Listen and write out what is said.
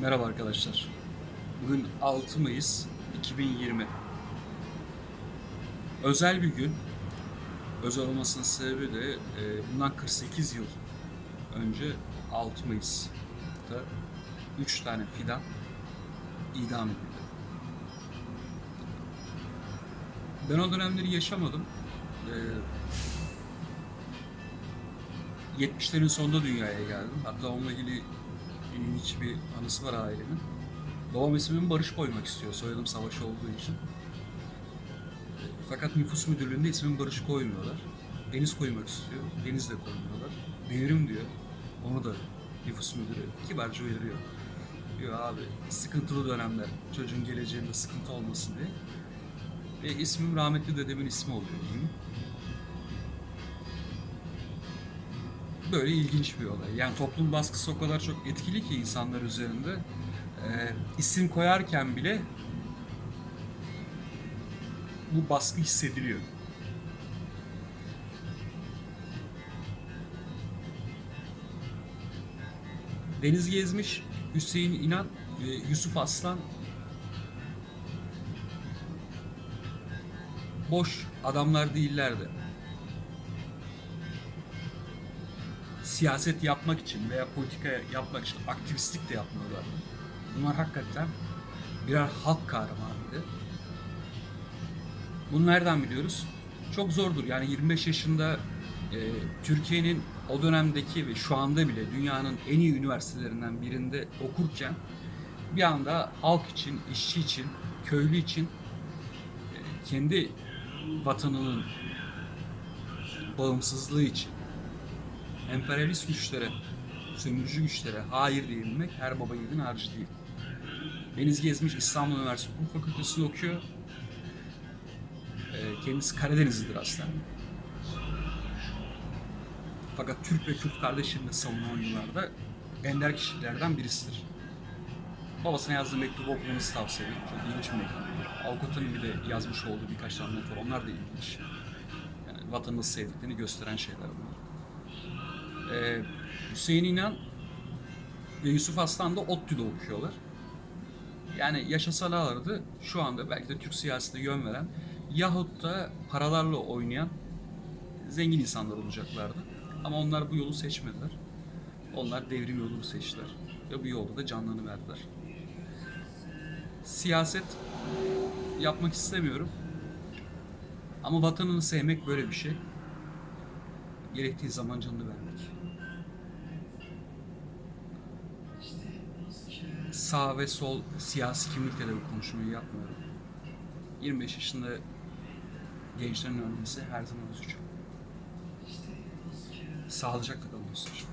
Merhaba arkadaşlar. Bugün 6 Mayıs 2020. Özel bir gün. Özel olmasının sebebi de e, bundan 48 yıl önce 6 Mayıs'ta 3 tane fidan idam edildi. Ben o dönemleri yaşamadım. E, 70'lerin sonunda dünyaya geldim. Hatta onunla ilgili ilginç bir anısı var ailemin. Babam ismimi Barış koymak istiyor. Soyadım Savaş olduğu için. Fakat nüfus müdürlüğünde ismimi Barış koymuyorlar. Deniz koymak istiyor. Deniz de koymuyorlar. Devrim diyor. Onu da nüfus müdürü kibarca uyarıyor. Diyor abi sıkıntılı dönemler. Çocuğun geleceğinde sıkıntı olmasın diye. Ve ismim rahmetli dedemin ismi oluyor diyeyim. Böyle ilginç bir olay. Yani toplum baskısı o kadar çok etkili ki insanlar üzerinde. Ee, isim koyarken bile bu baskı hissediliyor. Deniz Gezmiş, Hüseyin İnan ve Yusuf Aslan boş adamlar değillerdi. Siyaset yapmak için veya politika yapmak için aktivistlik de yapmıyorlar. Bunlar hakikaten birer halk kahramanıydı. Bunu nereden biliyoruz? Çok zordur. Yani 25 yaşında e, Türkiye'nin o dönemdeki ve şu anda bile dünyanın en iyi üniversitelerinden birinde okurken bir anda halk için, işçi için, köylü için e, kendi vatanının bağımsızlığı için emperyalist güçlere, sömürücü güçlere hayır diyebilmek her baba yiğidin harcı değil. Deniz Gezmiş İstanbul Üniversitesi Hukuk Fakültesi'nde okuyor. Ee, kendisi Karadenizlidir aslında. Fakat Türk ve Kürt kardeşliğini savunan yıllarda ender kişilerden birisidir. Babasına yazdığı mektubu okumanızı tavsiye ederim. Çok ilginç bir mektuptur. Avukatın bir de yazmış olduğu birkaç tane not var. Onlar da ilginç. Yani vatanı nasıl sevdiklerini gösteren şeyler bunlar. Ee, Hüseyin İnan ve Yusuf Aslan da ODTÜ'de okuyorlar. Yani yaşasalardı şu anda belki de Türk siyasetine yön veren yahut da paralarla oynayan zengin insanlar olacaklardı. Ama onlar bu yolu seçmediler. Onlar devrim yolunu seçtiler. Ve bu yolda da canlarını verdiler. Siyaset yapmak istemiyorum. Ama vatanını sevmek böyle bir şey. Gerektiği zaman canını vermek. Sağ ve sol siyasi kimlikle de bu konuşmayı yapmıyorum. 25 yaşında gençlerin ölmesi her zaman üzücü. Sağlıcakla kalın dostlar.